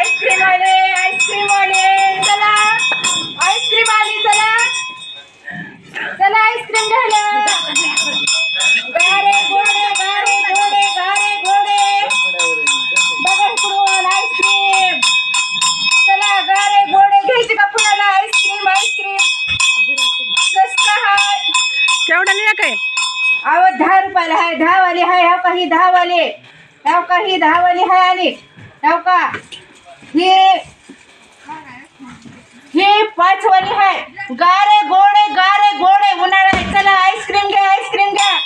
Ice cream आले ice cream आले चला. आईस्क्रीम आली चला. चला आईस्क्रीम घ्यायला. गारे घोडे गारे घोडे गारे घोडे. बघा इकडून आईस्क्रीम. चला गारे घोडे घ्यायचे का कुणाला आईस्क्रीम आईस्क्रीम. स्वस्त हाय. केवढा लिहा काय? अहो दहा रुपयाला आहे दहा वाली आहे हो काही दहा वाले हो काही दहा वाली आहे आणि हो का? हे हे पाच वाली आहे गारे गोडे गारे गोडे उन्हाळा आहे चला आईस्क्रीम घ्या आईस्क्रीम घ्या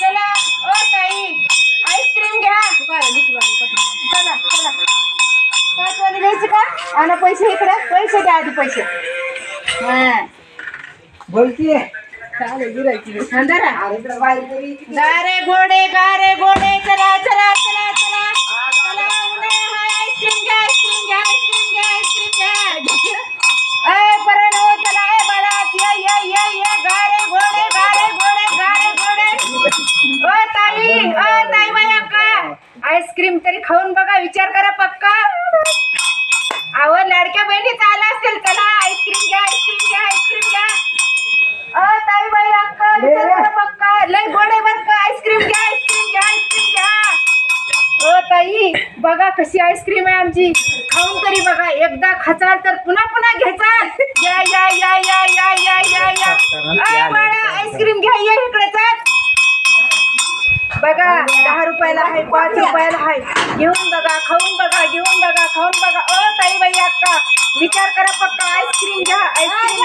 चला ओ ताई आईस्क्रीम घ्या चला चला। पाच वाली घ्यायची का आणि पैसे इकडे पैसे द्या आधी पैसे। हा। बोलतीये गारे घोडे गारे घोडे चला चला चला चला चला। आईस्क्रीम तरी खाऊन बघा विचार करा पक्का. अहो लाडक्या बहिणी आला असतील चला आईस्क्रीम घ्या आईस्क्रीम घ्या आईस्क्रीम घ्या. अ ताई बाई अक्का विचार करा पक्का. लय गोडे बर का आईस्क्रीम घ्या आईस्क्रीम घ्या आईस्क्रीम घ्या. ओ ताई बघा कशी आईस्क्रीम आहे आमची. खाऊन तरी बघा एकदा खाचाल तर पुन्हा पुन्हा घेचाल या या या या या या या या. रुपयाला आहे पाच रुपयाला आहे घेऊन बघा खाऊन बघा घेऊन बघा खाऊन बघा. ओ ताई बाई अक्का विचार करा पक्का आईस्क्रीम घ्या आईस्क्रीम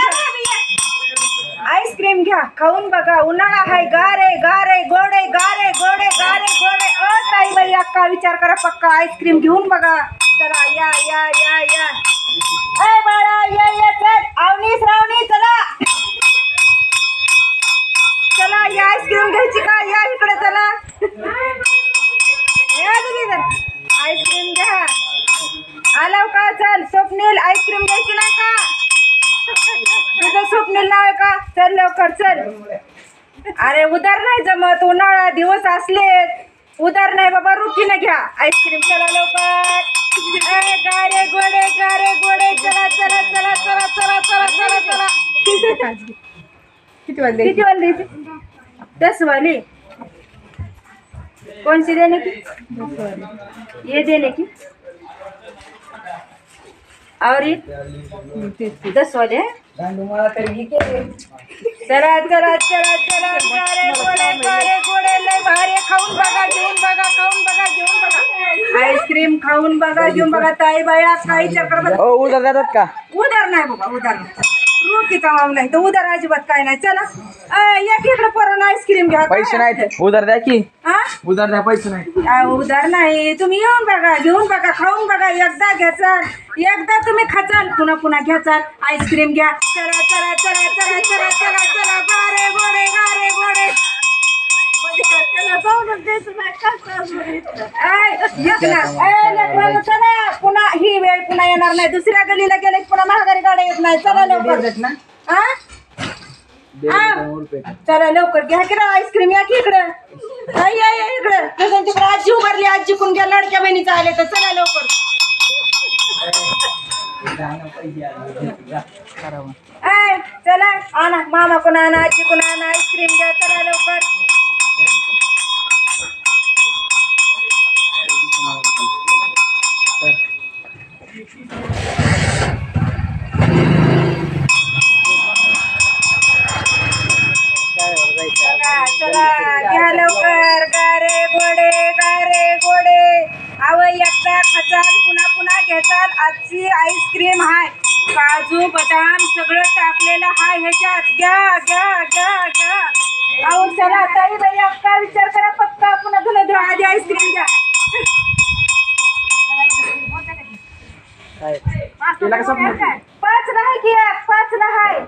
आईस्क्रीम घ्या खाऊन बघा. उन्हाळा आहे गारे गारे गोडे गारे गोडे गारे गोडे. अ ताई बाई अक्का विचार करा पक्का आईस्क्रीम घेऊन बघा. चला या या या या. चल. अरे उधार नाही जमत उन्हाळा दिवस असलेत. उधार नाही बाबा रुटीनं घ्या. आईस्क्रीम चला लवकर. ए, गारे गोडे गारे गोडे. चला चला चला चला चला चला चला चला. किती वाजले? किती वाले द्यायचे दस वाले. कौन सी देने की? ये देने की. और ये दस वाले हैं. चला चला चला चला गारे गोडे गारे गोडे लय भारी. खाऊन बघा घेऊन बघा खाऊन बघा घेऊन बघा. आईस्क्रीम खाऊन बघा घेऊन बघा ताई बाया काही चक्र ओ उद्या जातात का? उधार नाही बाबा उधार नाही. रोखीचा माम नाही तर उधार अजिबात काय नाही. चला. अय, एक इकडे पोरांना आईस्क्रीम घ्या. पैसे नाहीत. उधार द्या की. हा? उधार द्या पैसे नाही उधार नाही. तुम्ही येऊन बघा घेऊन बघा खाऊन बघा. एकदा घ्याचाल. एकदा तुम्ही खाचाल. पुन्हा पुन्हा घ्याचाल. आईस्क्रीम घ्या. चला चला चला चला चला चला. चला गारे गोडे गारे. गोडे चला. पुन्हा ही वेळ पुन्हा येणार नाही. दुसऱ्या गलीला गेले की पुन्हा महागारी गाड्या येत नाही. चला लवकर. ना? हा? हा? चला लवकर. घ्या की ना आईस्क्रीम या की इकडं? आई या या इकडं. तसं तिकडे आजी उभारली. आजी कोण घ्या लाडक्या बहिणीचा आले तर चला लवकर. ऐ, चला. आणा. मामा कोण आणा? आजी कोण आणा? आईस्क्रीम घ्या. चला लवकर. पुन्हा पुन्हा घेचाल आजची आईस्क्रीम हाय. काजू बदाम सगळं टाकलेलं हाय ह्याच्यात. घ्या घ्या घ्या घ्या. अहो चला ताई बाई अक्का विचार करा पक्का. पुन्हा तुला द्या आधी आईस्क्रीम घ्या. पाच आहे की पाच ला हाय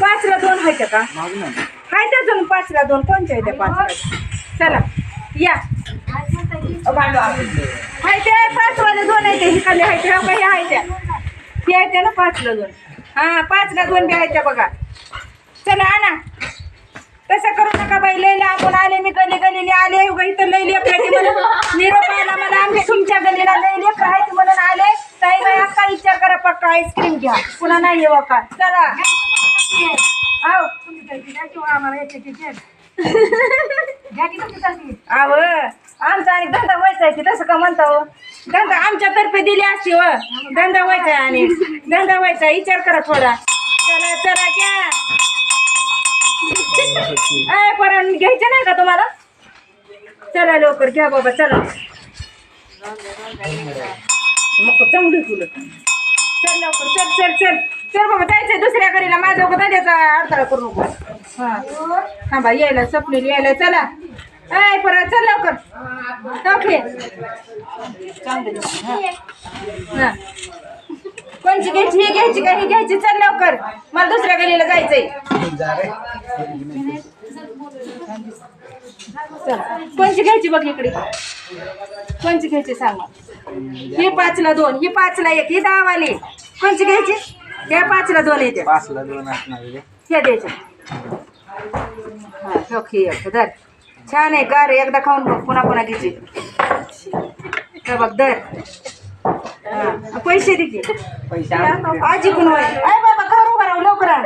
पाच दोन आहेत का? हाय त्या दोन पाच ला दोन. कोणत्या आहेत त्या चला या. माहिती आहे ते पाचवाला दोन आहे ते हिकडले हाय हो आहे त्या. ते आहे त्या ना पाचला दोन. हां पाचला दोन बी आहे बघा. चला आणा. तसं करू नका बाई लई आपण आले मी गली गलीने आले. उगा इथं लई लेकराची म्हणून. निरोप आला मला आम्ही तुमच्या गलीला लई लेकर आहेत म्हणून आले. ताई बाई अक्का विचार करा पक्का आईस्क्रीम घ्या. पुन्हा नाही येऊ का चला. आहो आम्हाला आव आमचा आणि धंदा व्हायचा की तसं का म्हणता हो? धंदा आमच्यातर्फे दिली असती व हो. धंदा व्हायचा आणि. धंदा व्हायचा विचार करा थोडा. चला चला घ्या. परण परत घ्यायचे नाही का तुम्हाला? चला लवकर घ्या बाबा चला. मग चांगली तुला. चल लवकर चल चल चल. चल बाबा जायचंय दुसऱ्या घरीला. माझ्या दाद्याचा अडथळा करू नको. हा. थांबा यायला स्वप्नील यायला. चला. ऐ परत चल लवकर. ओके. हा. कोणची घ्यायची ही घ्यायची का हे घ्यायची? चल लवकर. मला दुसऱ्या गलीला जायचंय. चल. कोणची घ्यायची बघ इकडे. कोणची घ्यायची सांगा ही पाचला दोन ही पाचला एक ही दहावाली. कोणची घ्यायची? त्या पाचला दोन येते पाचला दोन असणार हे द्यायचे. हा एक दर छान आहे का रे एकदा खाऊन बघ पुन्हा पुन्हा घ्यायची. हे बघ दर हा पैसे दे की. पैसे आजी होय. अय बाबा घर उभा राहू लवकर आण.